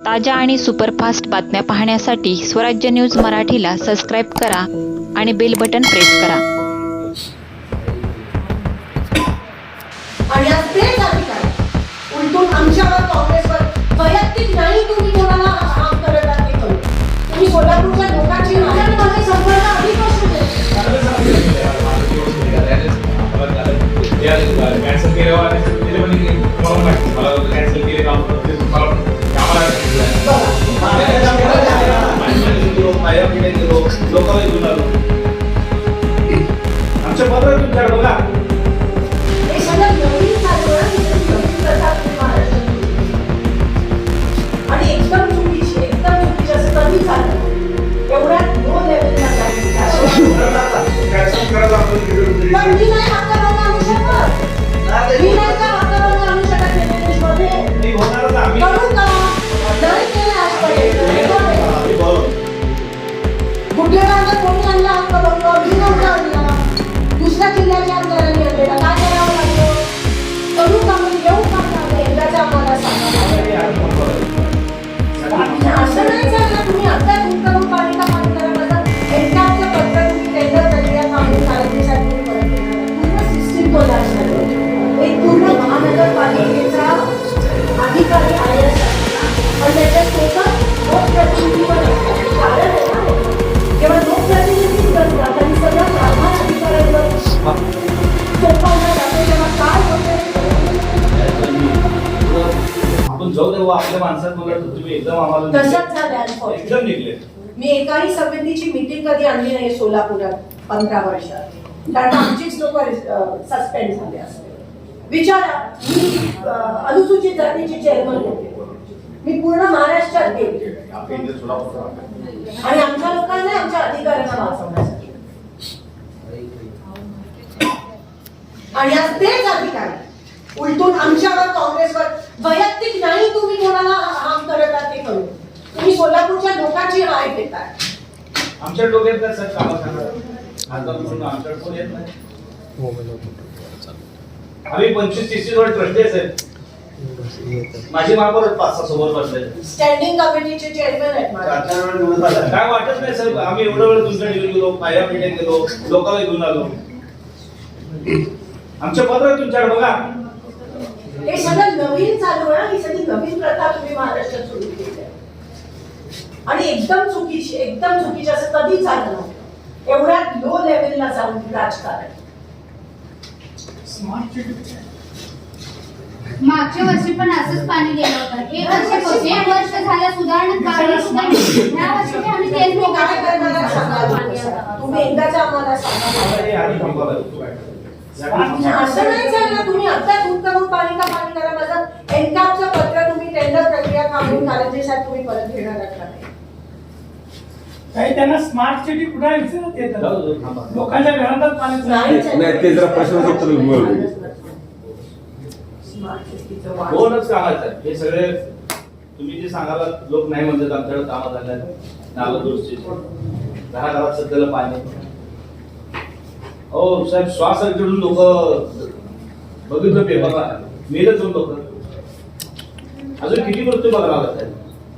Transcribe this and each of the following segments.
ताज्या आणि सुपरफास्ट बातम्या पाहण्यासाठी स्वराज्य न्यूज मराठीला सबस्क्राईब करा आणि बेल बटन प्रेस करा. आणि आज तेच अधिकार उलटून आमच्यावर काँग्रेसवर वैयक्तिक नाही घेऊन आलो. आमच्या पत्र तुमच्याकडे बघा. आणि एकदम चुकीची एकदम चुकीची असं कधी झालं एवढ्या लो लेवलला करायला आपण पण मी नाही शकत. कुठल्या भागात कोणी आणला हक्क एकदम निघले. मी एकाही समितीची मीटिंग कधी आणली नाही सोलापुरात पंधरा वर्षात. कारण आमचीच लोक सस्पेंड झाले असते. विचारा मी अनुसूचित जातीची चेअरमन होते. मी पूर्ण महाराष्ट्रात गेले. आणि आमच्या लोकांना आमच्या अधिकाऱ्यांना वाचवण्यासाठी. आणि आज तेच अधिकारी उलटून आमच्यावर काँग्रेसवर वैयक्तिक नाही तुम्ही कोणाला हाम करत आहात ते करू तुम्ही सोलापूरच्या लोकांची हाय घेताय. आमच्या डोक्यात काय सर कामं करणार? आता म्हणून कोण येत नाही. आम्ही पंचवीस तीस वर ट्रस्टी आहेत माझी मार्फत पाच सहा समोर बसले. स्टँडिंग कमिटीचे चेअरमॅन आहेत माझे. काय वाटत नाही सर आम्ही एवढं वेळ तुमच्या ठिकाणी गेलो पायऱ्या पिढ्या गेलो लोकांना घेऊन आलो. आमचे पत्र आहे तुमच्याकडे बघा. हे सगळं नवीन चालू आहे ही सगळी नवीन प्रथा तुम्ही महाराष्ट्रात सुरू केली आहे. आणि एकदम चुकीची एकदम चुकीची असं कधी झालं नव्हतं. एवढ्या लो लेवलला जाऊन राजकारण. मागच्या वर्षी पण असंच पाणी गेलं होतं. एक वर्ष झालं सुधारणा काहीच नाही. ह्या वर्षी आम्ही तेच तुम्ही काय करणार आहे? सांगा पाणी. तुम्ही आम्हाला सांगा. हे. असं नाही झालं तुम्ही आता उत्तम पालिका पालिका माझं एनकापचं पत्र तुम्ही टेंडर प्रक्रिया थांबवून कारंजेसाठी तुम्ही परत घेणार आहात. नाही? काही त्यांना स्मार्ट सिटी कुठे विचारत जाऊ येतं. दे, थांबा. लोकांच्या घरात पाणी. नाही, ते जरा सिटीचं वाढ. दोनच कामाचं हे सगळे तुम्ही जे सांगाला लोक नाही म्हणतात आमच्याकडे कामं झाल्या नालं दुरुस्ती दहा घरात सध्याला पाणी. हो साहेब श्वास घेऊन लोक बघितलं पेपरला मेलं दोन लोक. अजून किती मृत्यू बघायला लागत आहे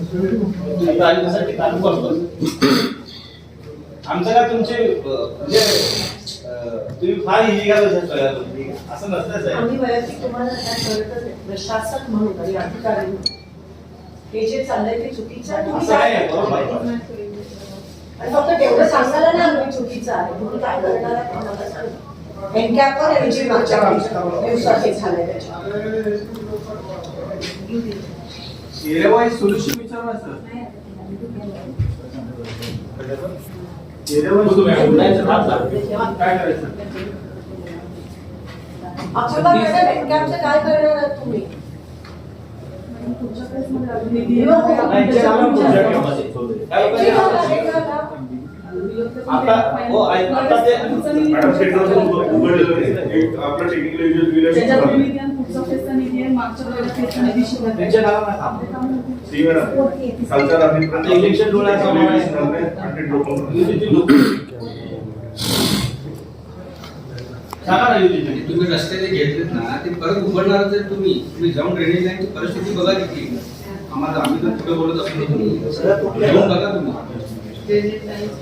आमचं काम करतो. काय तुमचे म्हणजे तुम्ही फार इजी घालू सगळ्या गोष्टी. असं नसतंच आहे. आम्ही वैयक्तिक तुम्हाला काय कळतच आहे. प्रशासक म्हणून आणि अधिकारी म्हणून. हे जे चाललंय ते चुकीचं आहे. तुम्ही असं नाही काय आहे, बरोबर. आहे. आणि फक्त तेवढं सांगायला ना आम्ही चुकीचं आहे. तुम्ही काय करणार आहे? आम्हाला सांगा. एनकॅपवर आणि जे मागच्या दिवसात हे झालंय त्याच्यावर. एरियावाईज सोल्युशन विचारणार सर? लागते. काय करायचं? आपल्याला एनकॅपचं काय करणार आहात तुम्ही? निधी आता हो आता ते मॅडम सेंटर उघडलेलं नाही एक आपलं टेक्निकल त्याच्यात निधी आणि पुढचा फेजचा निधी आहे मागच्या वेळेला फेजचा निधी शिल्लक आहे. त्यांच्या नावानं काम. सी मॅडम खालच्या रात्री आता इलेक्शन डोळ्याचं लोक सांगा ना युतीचे तुम्ही. रस्ते जे घेतलेत ना ते परत उघडणार जर तुम्ही तुम्ही जाऊन ड्रेनेज लाईनची परिस्थिती बघा किती आम्हाला आम्ही तर कुठे बोलत असतो तुम्ही जाऊन बघा तुम्ही.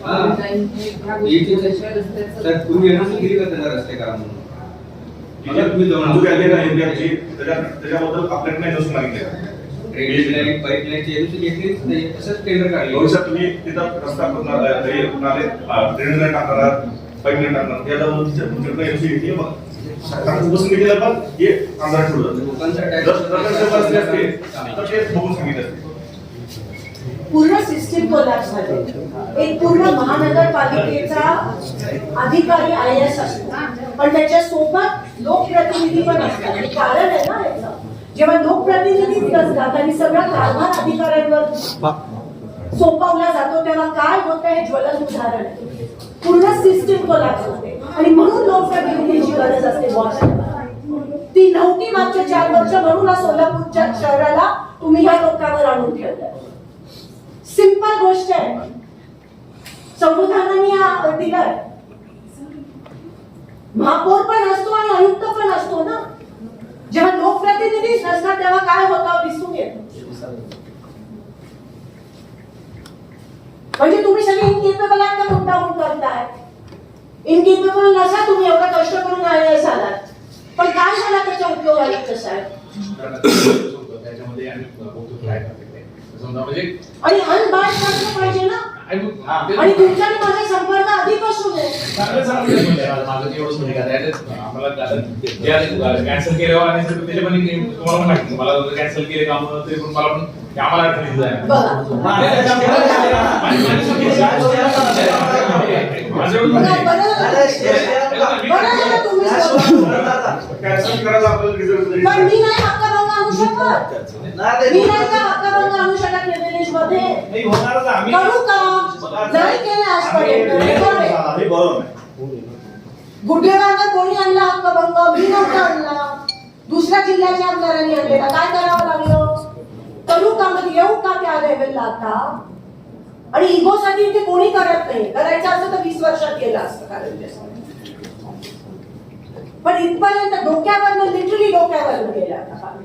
हा. एक- तुम्ही एनओसी का त्यांना रस्ते करा म्हणून जाऊन त्याच्याबद्दल आपल्याकडे नाही नसून मागितलं ड्रेनेज लाईन पाईप लाईनची एनओसी घेतलीच नाही तसंच टेंडर काढले भविष्यात तुम्ही तिथं रस्ता करणार नाले लाईन टाकणार पाईप लाईन टाकणार याला तुमच्याकडे एनसी घेतली मग सरकारचं बसून घेतलेलं पण हे ठेवलं लोकांचा जर जर असते तर ते बघून सांगितलं असते पूर्ण सिस्टीम कोलॅप्स झाली. एक पूर्ण महानगरपालिकेचा अधिकारी आय एस असतो पण त्याच्या सोबत लोकप्रतिनिधी पण असतात. कारण आहे ना याचं. जेव्हा लोकप्रतिनिधी असतात आणि सगळा कारभार अधिकाऱ्यांवर सोपवला जातो तेव्हा काय होतं हे ज्वलन उदाहरण आहे. पूर्ण सिस्टीम कोलॅप्स होते. आणि म्हणून लोकप्रतिनिधीची गरज असते. ती नव्हती मागच्या चार वर्ष म्हणून सोलापूरच्या शहराला तुम्ही ह्या लोकांवर आणून ठेवलंय. सिंपल गोष्ट आहे? संविधानाने दिलाय. महापौर पण असतो आणि आयुक्त पण असतो ना? जेव्हा लोकप्रतिनिधीच नसतात तेव्हा काय होतं दिसून येतं? म्हणजे तुम्ही सगळे इनकेपेबल आहात का मुद्दामून करताय. इनकेपेबल नसा तुम्ही एवढा कष्ट करून एस आलात पण काय झाला त्याचा उपयोग आयुक्त साहेब त्याच्यामध्ये आम्ही आणि तुमचा आणि माझा संपर्क आधीपासून कॅन्सल केल्यावर आणि पण तुम्हाला पण माहिती. मला कॅन्सल केले काम तरी पण मला पण म्हणजे-. कॅन्सल करायला आपल्याला रिझल्ट पण मी नाही आणू शकत. मी नाही का आणू शकत मध्ये करू नाही केलं आजपर्यंत रेकॉर्ड आहे. हे बरोबर नाही. गुन्हेगारांना कोणी आणला हक्कभंग? मी नव्हता आणला. दुसऱ्या जिल्ह्याच्या आमदारांनी आणलेला काय करावं लागलं? करू का मग येऊ का त्या लेवलला आता? आणि इगोसाठी ते कोणी करत नाही. करायचं असतं तर वीस वर्षात गेलं असतं कारण. पण इथपर्यंत डोक्यावर लिटरली डोक्यावर गेलं आता.